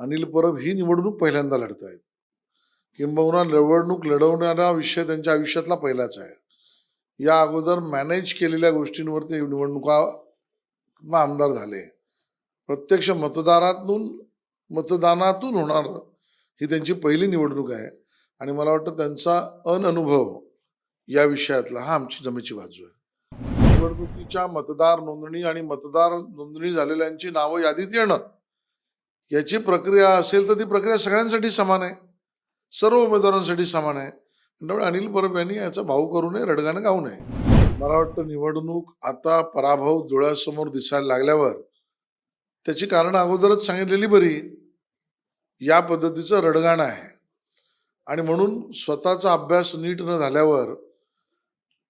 अनिल परब ही निवडणूक पहिल्यांदा लढत आहेत किंबहुना निवडणूक लढवणारा विषय त्यांच्या आयुष्यातला पहिलाच आहे. या अगोदर मॅनेज केलेल्या गोष्टींवर ते निवडणुका आमदार झाले. प्रत्यक्ष मतदारातून मतदानातून होणार ही त्यांची पहिली निवडणूक आहे. आणि मला वाटतं त्यांचा अनअनुभव या विषयातला हा आमची जमेची बाजू आहे. निवडणुकीच्या मतदार नोंदणी आणि मतदार नोंदणी झालेल्यांची नावं यादीत येणं याची प्रक्रिया असेल तर ती प्रक्रिया सगळ्यांसाठी समान आहे. सर्व उमेदवारांसाठी समान आहे. त्यामुळे अनिल परब यांनी याचा भाव करू नये रडगाणं गाऊ नये. मला वाटतं निवडणूक आता पराभव डोळ्यासमोर दिसायला लागल्यावर त्याची कारण अगोदरच सांगितलेली बरी. या पद्धतीचं रडगाणं आहे. आणि म्हणून स्वतःचा अभ्यास नीट न झाल्यावर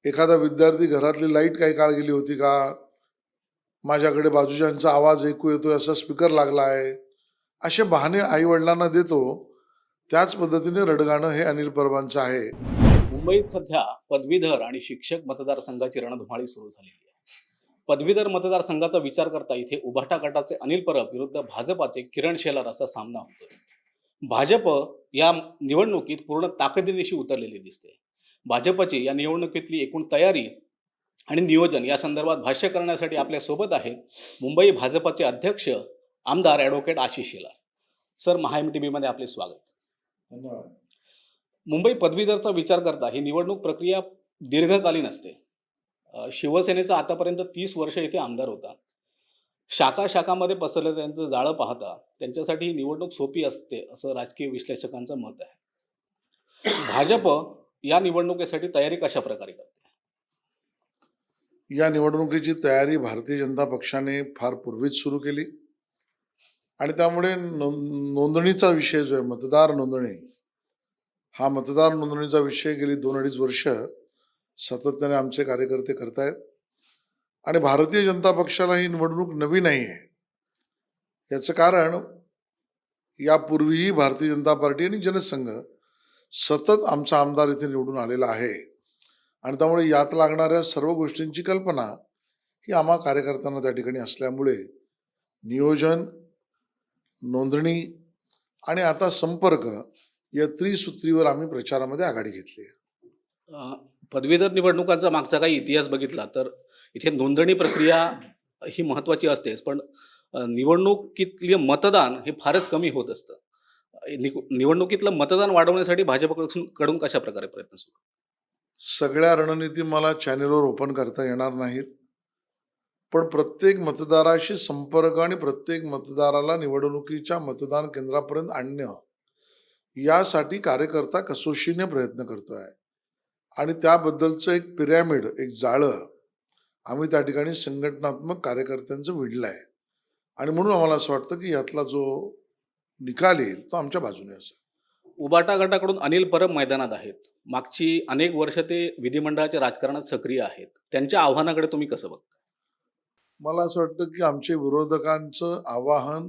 एखादा विद्यार्थी घरातली लाइट काही काळ गेली होती का? माझ्याकडे बाजूच्यांचा आवाज ऐकू येतोय असा स्पीकर लागला आहे असे बहाणे आई वडिलांना देतो त्याच पद्धतीने रडगाणं हे अनिल परबांचं आहे. मुंबईत सध्या पदवीधर आणि शिक्षक मतदारसंघाची रणधुमाळी सुरू झालेली आहे. पदवीधर मतदारसंघाचा विचार करता इथे उभाटा गटाचे अनिल परब विरुद्ध भाजपाचे किरण शेलार असा सामना होतोय. भाजप या निवडणुकीत पूर्ण ताकदीनिशी उतरलेली दिसते. भाजपची या निवडणुकीतली एकूण तयारी आणि नियोजन या संदर्भात भाष्य करण्यासाठी आपल्यासोबत आहेत मुंबई भाजपचे अध्यक्ष आमदार ॲडव्होकेट आशिष शेलार. सर महाएम टी व्हीमध्ये आपले स्वागत. धन्यवाद. मुंबई पदवीधरचा विचार करता ही निवडणूक प्रक्रिया दीर्घकालीन असते. शिवसेनेचा आतापर्यंत तीस वर्ष इथे आमदार होता. शाखा शाखामध्ये पसरलं त्यांचं जाळं पाहता त्यांच्यासाठी ही निवडणूक सोपी असते असं राजकीय विश्लेषकांचं मत आहे. भाजप या निवडणुकीसाठी तयारी कशा प्रकारे करते? या निवडणुकीची तयारी भारतीय जनता पक्षाने फार पूर्वीच सुरू केली. आणि त्यामुळे नोंदणीचा विषय जो आहे मतदार नोंदणी हा मतदार नोंदणीचा विषय गेली दोन अडीच वर्ष सातत्याने आमचे कार्यकर्ते करतायत. आणि भारतीय जनता पक्षाला ही निवडणूक नवी नाही आहे. याचं कारण यापूर्वीही भारतीय जनता पार्टी आणि जनसंघ सतत आमचा आमदार इथे निवडून आलेला आहे. आणि त्यामुळे यात लागणाऱ्या सर्व गोष्टींची कल्पना ही आम्हा कार्यकर्त्यांना त्या ठिकाणी असल्यामुळे नियोजन नोंदणी आणि आता संपर्क या त्रिसूत्रीवर आम्ही प्रचारामध्ये आघाडी घेतली पदवीधर निवडणुकांचा मागचा काही इतिहास बघितला तर इथे नोंदणी प्रक्रिया ही महत्त्वाची असतेच पण निवडणुकीतले मतदान हे फारच कमी होत असतं. निवडणुकीतलं मतदान वाढवण्यासाठी भाजपकडून कडून कशा प्रकारे प्रयत्न सुरू? सगळ्या रणनीती मला चॅनेलवर ओपन करता येणार नाहीत. पण प्रत्येक मतदाराशी संपर्क आणि प्रत्येक मतदाराला निवडणुकीच्या मतदान केंद्रापर्यंत आणणं यासाठी कार्यकर्ता कसोशीने प्रयत्न करतोय. आणि त्याबद्दलचं एक पिरॅमिड एक जाळं आम्ही त्या ठिकाणी संघटनात्मक कार्यकर्त्यांचं विडलं आहे आणि म्हणून आम्हाला असं वाटतं की यातला जो निकाल येईल तो आमच्या बाजूने असेल. उबाटा गटाकडून अनिल परब मैदानात आहेत. मागची अनेक वर्ष ते विधिमंडळाच्या राजकारणात सक्रिय आहेत. त्यांच्या आव्हानाकडे तुम्ही कसं बघता? मला असं वाटतं की आमचे विरोधकांचं आवाहन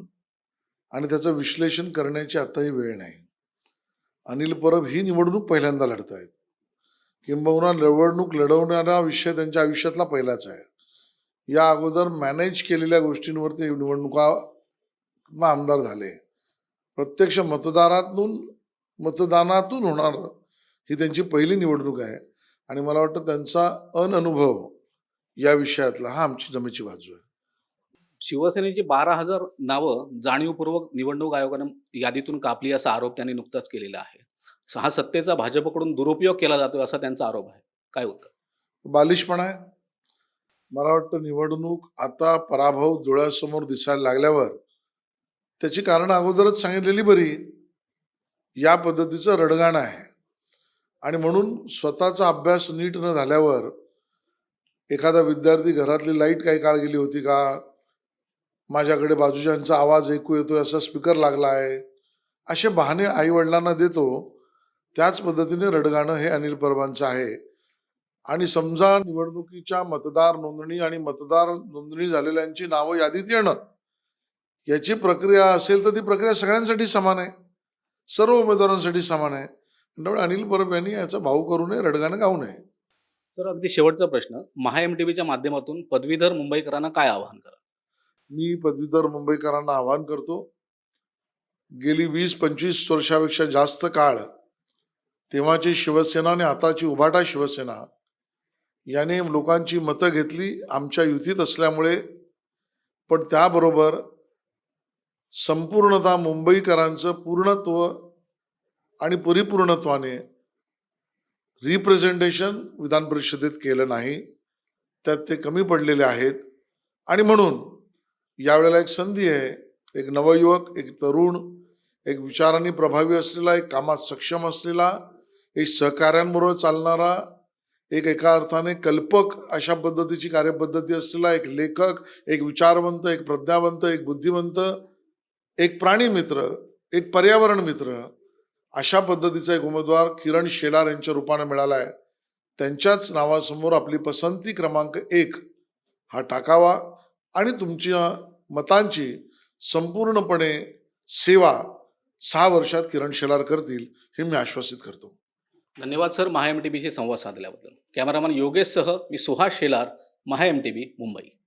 आणि त्याचं विश्लेषण करण्याची आताही वेळ नाही. अनिल परब ही निवडणूक पहिल्यांदा लढत आहेत किंबहुना निवडणूक लढवणारा विषय त्यांच्या आयुष्यातला पहिलाच आहे. या अगोदर मॅनेज केलेल्या गोष्टींवर ते निवडणुका आमदार झाले. प्रत्यक्ष मतदारातून मतदानातून होणार ही त्यांची पहिली निवडणूक आहे. आणि मला वाटतं त्यांचा अनअनुभव या विषयातला हा आमची जमेची बाजू आहे. शिवसेनेची बारा हजार नावं जाणीवपूर्वक निवडणूक आयोगानं यादीतून कापली असा आरोप त्यांनी नुकताच केलेला आहे. हा सत्तेचा भाजपकडून दुरुपयोग केला जातोय असा त्यांचा आरोप आहे. काय होतं बालिशपणा आहे. मला वाटतं निवडणूक आता पराभव डोळ्यासमोर दिसायला लागल्यावर त्याची कारणं अगोदरच सांगितलेली बरी. या पद्धतीचं रडगाणं आहे. आणि म्हणून स्वतःचा अभ्यास नीट न झाल्यावर एखादा विद्यार्थी घरातली लाइट काही काळ गेली होती का? माझ्याकडे बाजूच्यांचा आवाज ऐकू येतोय असा स्पीकर लागला आहे. असे बहाणे आई वडिलांना देतो. त्याच पद्धतीने रडगाणं हे अनिल परबांचं आहे. आणि समजा निवडणुकीच्या मतदार नोंदणी आणि मतदार नोंदणी झालेल्यांची नावं यादीत येणं. याची प्रक्रिया असेल तर ती प्रक्रिया सगळ्यांसाठी समान आहे. सर्व उमेदवारांसाठी समान आहे. त्यामुळे अनिल परब यांनी याचा भाऊ करू नये रडगाणं गाऊ नये. तर अगदी शेवटचा प्रश्न महा एम टी माध्यमातून पदवीधर मुंबईकरांना काय आवाहन करा? मी पदवीधर मुंबईकरांना आवाहन करतो गेली वीस पंचवीस वर्षापेक्षा जास्त काळ तेव्हाची शिवसेना आणि आताची उभाटा शिवसेना याने लोकांची मतं घेतली आमच्या युतीत असल्यामुळे. पण त्याबरोबर संपूर्णतः मुंबईकरांचं पूर्णत्व आणि परिपूर्णत्वाने रिप्रेझेंटेशन विधान परिषदेत केलं नाही. त्यात ते कमी पडलेले आहेत. आणि म्हणून यावेळेला एक संधी आहे. एक नवयुवक एक तरुण एक विचारांनी प्रभावी असलेला एक कामात सक्षम असलेला एक सहकार्यांबरोबर चालणारा एक एका अर्थाने कल्पक अशा पद्धतीची कार्यपद्धती असलेला एक लेखक एक विचारवंत एक प्रज्ञावंत एक बुद्धिवंत एक प्राणी मित्र एक पर्यावरण मित्र अशा पद्धतीचा एक उमेदवार किरण शेलार यांच्या रूपाने मिळाला आहे. त्यांच्याच नावासमोर आपली पसंती क्रमांक एक हा टाकावा आणि तुमच्या मतांची संपूर्णपणे सेवा सहा वर्षात किरण शेलार करतील हे मी आश्वासित करतो. धन्यवाद सर. महा एम टी बीशी संवाद साधल्याबद्दल. कॅमेरामॅन योगेशसह मी Suhas Shelar Maha M T B Mumbai.